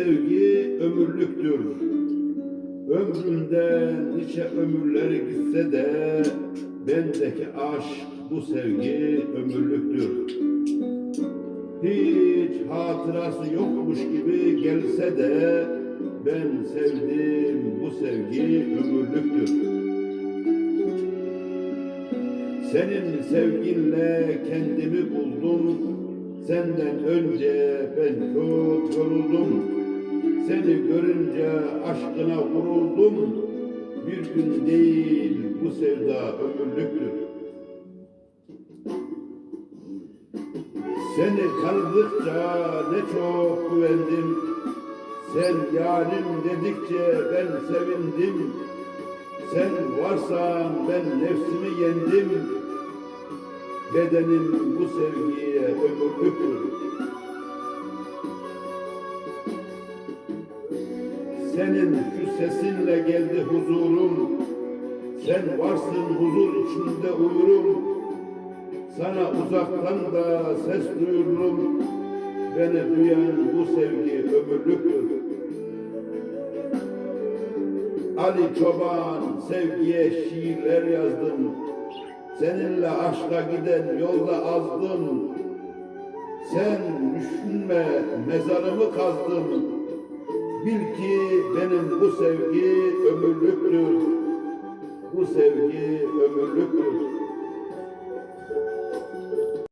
sevgi ömürlüktür. Ömrümden nice ömürler gitse de bendeki aşk bu sevgi ömürlüktür. Hiç hatırası yokmuş gibi gelse de ben sevdim bu sevgi ömürlüktür. Senin sevginle kendimi buldum. Senden önce ben çok yoruldum. Seni görünce aşkına vuruldum. Bir gün değil bu sevda ömürlüktür. Seni tanıdıkça ne çok güvendim. Sen yarim dedikçe ben sevindim. Sen varsan ben nefsimi yendim. Bedenim bu sevgiye ömürlüktür. Senin şu sesinle geldi huzurum. Sen varsın huzur içinde uyurum. Sana uzaktan da ses duyururum. Beni duyan bu sevgi ömürlüktür. Ali Çoban sevgiye şiirler yazdım. Seninle aşka giden yolda azdım. Sen düşünme mezarımı kazdım. Bil ki benim bu sevgi ömürlüktür. Bu sevgi ömürlüktür.